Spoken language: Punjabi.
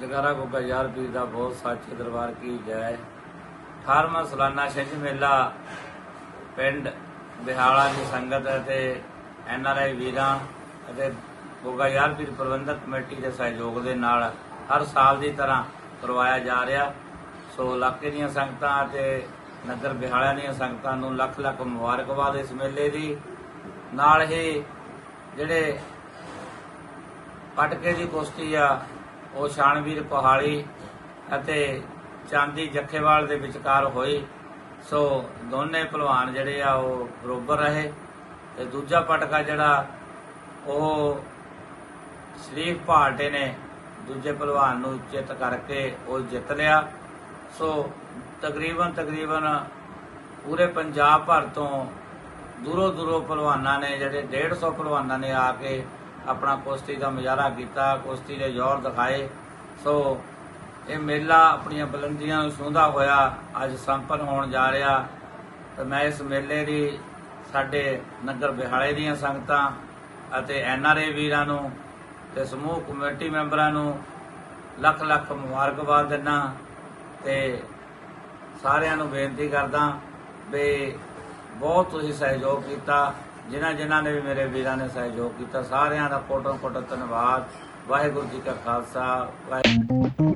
ਜਗਾਰਾ ਗੋਗਾ ਯਾਰ ਪੀਰ ਦਾ ਬਹੁਤ ਸੱਚੇ ਦਰਬਾਰ ਕੀ ਜੈ। 18ਵਾਂ ਸਾਲਾਨਾ ਛਿੰਝ ਮੇਲਾ ਪਿੰਡ ਬਿਹਾਲਾ ਦੀ ਸੰਗਤ ਅਤੇ ਐਨ ਆਰ ਆਈ ਵੀਰਾਂ ਅਤੇ ਗੋਗਾ ਯਾਰ ਪੀਰ ਪ੍ਰਬੰਧਕ ਕਮੇਟੀ ਦੇ ਸਹਿਯੋਗ ਦੇ ਨਾਲ ਹਰ ਸਾਲ ਦੀ ਤਰ੍ਹਾਂ ਕਰਵਾਇਆ ਜਾ ਰਿਹਾ। ਸੋ ਇਲਾਕੇ ਦੀਆਂ ਸੰਗਤਾਂ ਅਤੇ ਨਗਰ ਬਿਹਾਲਾ ਦੀਆਂ ਸੰਗਤਾਂ ਨੂੰ ਲੱਖ ਲੱਖ ਮੁਬਾਰਕਬਾਦ ਇਸ ਮੇਲੇ ਦੀ। ਨਾਲ ਹੀ ਜਿਹੜੇ ਪਟਕੇ ਦੀ ਕੁਸ਼ਤੀ ਆ ਉਹ ਸ਼ਾਨਵੀਰ ਪਹਾੜੀ ਅਤੇ ਚਾਂਦੀ ਜੱਖੇਵਾਲ ਦੇ ਵਿਚਕਾਰ ਹੋਈ। ਸੋ ਦੋਨੇ ਪਹਿਲਵਾਨ ਜਿਹੜੇ ਆ, ਉਹ ਬਰੋਬਰ ਰਹੇ ਤੇ ਦੂਜਾ ਪਟਕਾ ਜਿਹੜਾ, ਉਹ ਸ਼ਰੀਫ ਭਾਟੇ ਨੇ ਦੂਜੇ ਪਹਿਲਵਾਨ ਨੂੰ ਚਿੱਤ ਕਰਕੇ ਉਹ ਜਿੱਤ ਲਿਆ। ਸੋ ਤਕਰੀਬਨ ਤਕਰੀਬਨ ਪੂਰੇ ਪੰਜਾਬ ਭਰ ਤੋਂ ਦੂਰੋਂ ਦੂਰੋਂ ਪਹਿਲਵਾਨਾਂ ਨੇ, ਜਿਹੜੇ 150 ਪਹਿਲਵਾਨਾਂ ਨੇ ਆ ਕੇ ਆਪਣਾ ਕੁਸ਼ਤੀ ਦਾ ਮੁਜ਼ਾਹਰਾ ਕੀਤਾ, ਕੁਸ਼ਤੀ ਦੇ ਜ਼ੋਰ ਦਿਖਾਏ। ਸੋ ਇਹ ਮੇਲਾ ਆਪਣੀਆਂ ਬੁਲੰਦੀਆਂ ਨੂੰ ਛੂੰਹਦਾ ਹੋਇਆ ਅੱਜ ਸੰਪੰਨ ਹੋਣ ਜਾ ਰਿਹਾ। ਤੇ ਮੈਂ ਇਸ ਮੇਲੇ ਦੀ ਸਾਡੇ ਨਗਰ ਬਿਹਾਲੇ ਦੀਆਂ ਸੰਗਤਾਂ ਅਤੇ ਐਨਆਰਏ ਵੀਰਾਂ ਨੂੰ ਤੇ ਸਮੂਹ ਕਮੇਟੀ ਮੈਂਬਰਾਂ ਨੂੰ ਲੱਖ ਲੱਖ ਮੁਬਾਰਕਬਾਦ ਦਿੰਦਾ ਤੇ ਸਾਰਿਆਂ ਨੂੰ ਬੇਨਤੀ ਕਰਦਾ ਵੀ ਬਹੁਤ ਤੁਸੀਂ ਸਹਿਯੋਗ ਕੀਤਾ। ਜਿਨ੍ਹਾਂ ਜਿਨ੍ਹਾਂ ਨੇ ਵੀ ਮੇਰੇ ਵੀਰਾਂ ਨੇ ਸਹਿਯੋਗ ਕੀਤਾ, ਸਾਰਿਆਂ ਦਾ ਕੋਟਨ ਕੋਟਨ ਧੰਨਵਾਦ। ਵਾਹਿਗੁਰੂ ਜੀ ਕਾ ਖਾਲਸਾ ਵਾਹਿਗੁਰੂ